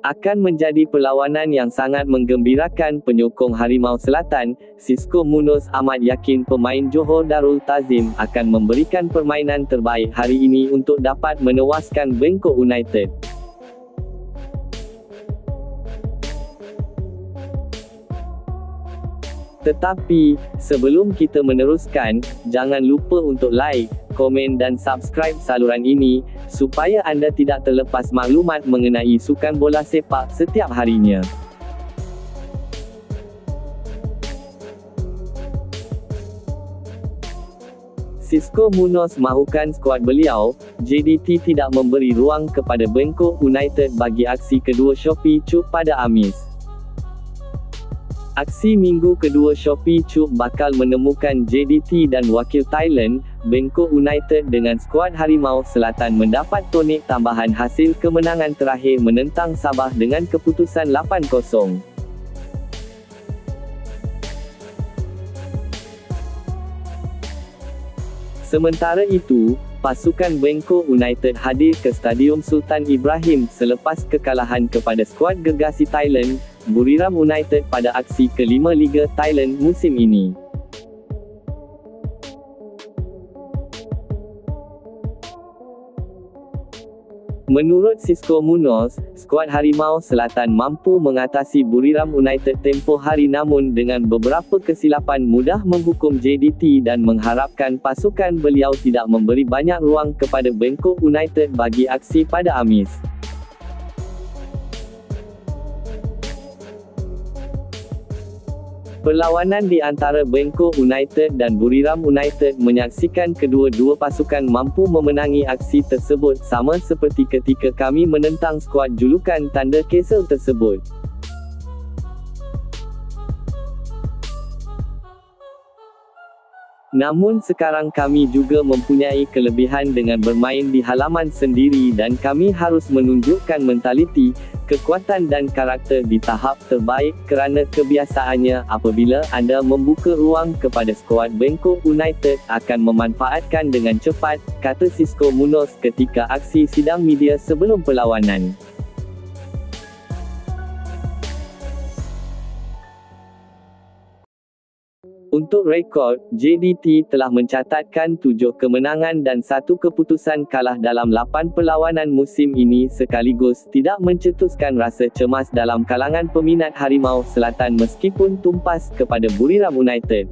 Akan menjadi perlawanan yang sangat menggembirakan penyokong Harimau Selatan, Sisko Munoz amat yakin pemain Johor Darul Tazim akan memberikan permainan terbaik hari ini untuk dapat menewaskan Bangkok United. Tetapi, sebelum kita meneruskan, jangan lupa untuk like, komen dan subscribe saluran ini, supaya anda tidak terlepas maklumat mengenai sukan bola sepak setiap harinya. Cisco Munoz mahukan skuad beliau, JDT tidak memberi ruang kepada Bangkok United bagi aksi kedua Shopee Cuk pada Amis. Aksi minggu kedua Shopee Cup bakal menemukan JDT dan wakil Thailand, Bangkok United dengan skuad Harimau Selatan mendapat tonik tambahan hasil kemenangan terakhir menentang Sabah dengan keputusan 8-0. Sementara itu, pasukan Bangkok United hadir ke Stadium Sultan Ibrahim selepas kekalahan kepada skuad gegasi Thailand, Buriram United pada aksi kelima Liga Thailand musim ini. Menurut Cisco Munoz, skuad Harimau Selatan mampu mengatasi Buriram United tempoh hari namun dengan beberapa kesilapan mudah menghukum JDT dan mengharapkan pasukan beliau tidak memberi banyak ruang kepada Bangkok United bagi aksi pada Amis. Perlawanan di antara Bangkok United dan Buriram United menyaksikan kedua-dua pasukan mampu memenangi aksi tersebut sama seperti ketika kami menentang skuad julukan tanda Castle tersebut. Namun sekarang kami juga mempunyai kelebihan dengan bermain di halaman sendiri dan kami harus menunjukkan mentaliti, kekuatan dan karakter di tahap terbaik kerana kebiasaannya apabila anda membuka ruang kepada skuad Bangkok United akan memanfaatkan dengan cepat, kata Cisco Munoz ketika aksi sidang media sebelum perlawanan. Untuk rekod, JDT telah mencatatkan tujuh kemenangan dan satu keputusan kalah dalam lapan perlawanan musim ini sekaligus tidak mencetuskan rasa cemas dalam kalangan peminat Harimau Selatan meskipun tumpas kepada Buriram United.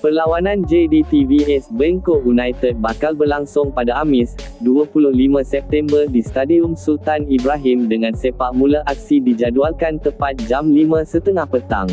Perlawanan JDT vs Bangkok United bakal berlangsung pada Amis, 25 September di Stadium Sultan Ibrahim dengan sepak mula aksi dijadualkan tepat jam 5.30 petang.